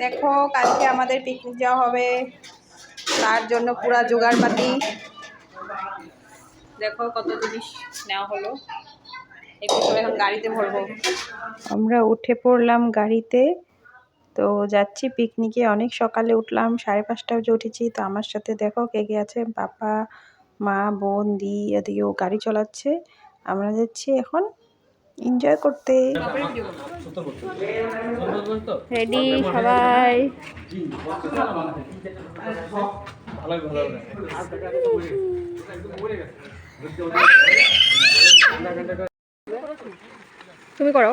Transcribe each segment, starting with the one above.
দেখো, কালকে আমাদের পিকনিক যাওয়া হবে। তার জন্য পুরা জোগাড়পাতি দেখো কত জিনিস নেওয়া হলো। এখন গাড়িতে ভরবো। আমরা উঠে পড়লাম গাড়িতে। তো যাচ্ছি পিকনিকে অনেক সকালে উঠলাম, সাড়ে পাঁচটা বাজে উঠেছি। তো আমার সাথে দেখো কে কে আছে। বাবা, মা, বোন, দি এদিকেও গাড়ি চালাচ্ছে। আমরা যাচ্ছি এখন এনজয় করতে। রেডি সবাই। তুমি করো।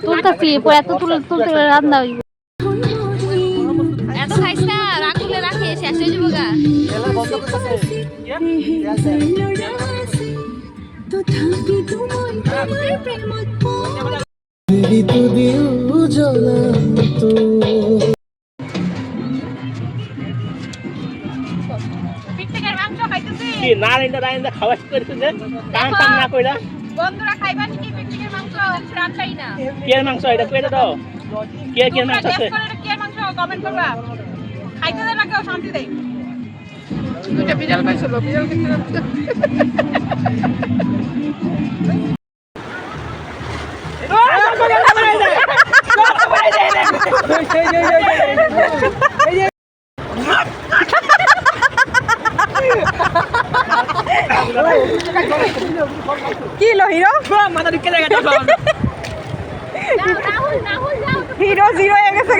তুলতেছি পরে এত তুল তুলতে রান্না হইব। এত খাইছ রাখলে রাখে শেষ হয়ে যাব গা পিকনিকের মাংস খাইতেছি কি না রাইন্দা রাইন্দা খাওয়া করেছে যে কাম কাম না কইরা বন্ধুরা খাইবা নাকি পিকনিকের মাংস রাখাই না কে মাংস এটা কইরা দাও কে কে মাংস আছে কে মাংস কমেন্ট করবা খাইতে দেয় না কেউ শান্তি দেয় দুইটা বিড়াল পাইছিল বিড়াল কি লো হিরো মাথা ঢুকে জায়গা হিরো জিরো হয়ে গেছে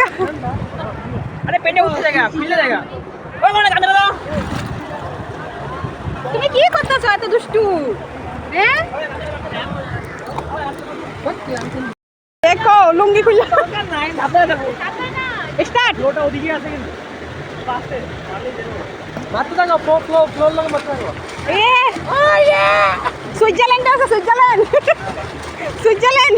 আরে পেটে উঠে জায়গা ফিলে জায়গা ওই কোনে কাঁদে দাও তুমি কি করতেছো এত দুষ্টু? হ্যাঁ দেখো লুঙ্গি খুলে। স্টার্ট ফ্লোটা ওদিকে আছে কিন্তু। পাশে সুইজারল্যান্ড আছে সুইজারল্যান্ড সুইজারল্যান্ড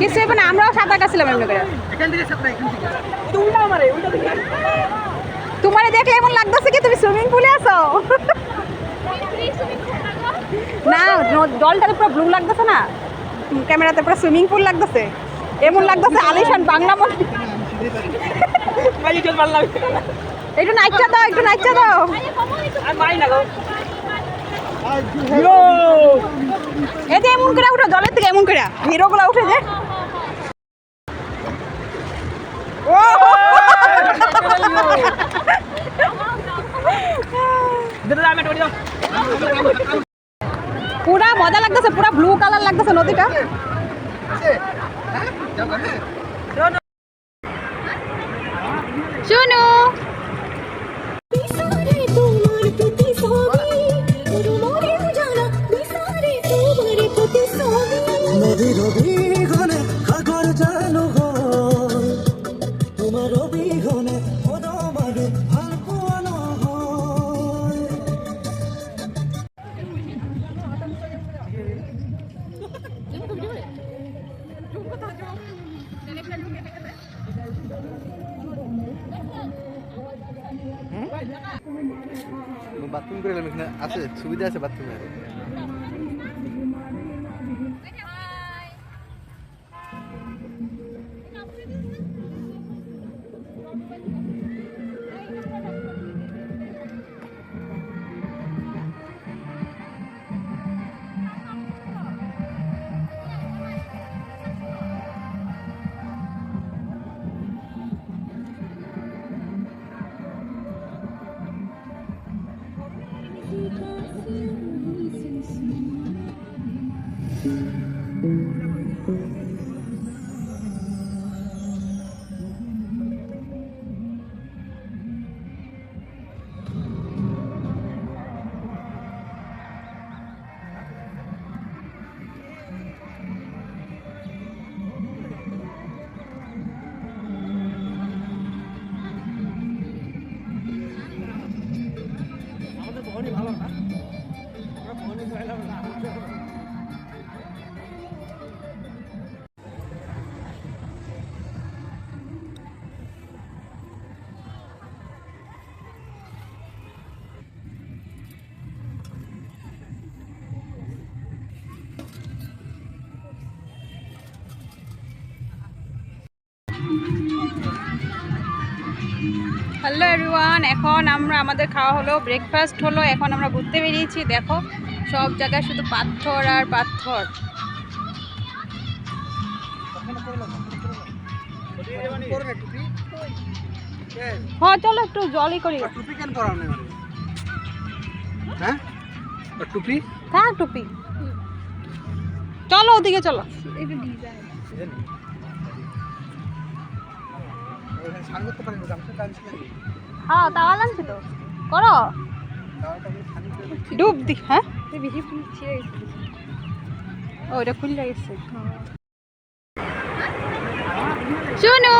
কিছু হবে না আমরাও সাঁতার কাটছিলাম এমনি করে তোমার দেখলে এমন লাগতেছে কি তুমি সুইমিং পুলে আছো না ন- জলটা পুরো ব্লু লাগতেছে না ক্যামেরাতে পুরো সুইমিং পুল লাগতেছে এমন লাগতেছে আলিশান বাংলা চল একটু নাইচা দাও একটু নাইচা দাও। এতে এমন করে উঠো জলের থেকে এমন করে। হিরো গুলো উঠে যে। পুরা মজা লাগতেছে পুরা ব্লু কালার লাগতেছে নদীটা। শুনু বাথরুম করে এলাম এখানে আছে সুবিধা আছে বাথরুমে 你以了来 হ্যালো এভরিওয়ান এখন আমরা আমাদের খাওয়া হলো ব্রেকফাস্ট হলো এখন আমরা ঘুরতে বেরিয়েছি। দেখো সব জায়গায় শুধু পাথর আর পাথর। হ্যাঁ চলো একটু জলই করি। টুপি কেন পরাও হ্যাঁ? টুপি? থাক টুপি। চলো ওদিকে চলো। হ্যাঁ তাওয়া লাগছে তো ডুব দি হ্যাঁ? ও এটা খুলে গেছে। শুনু।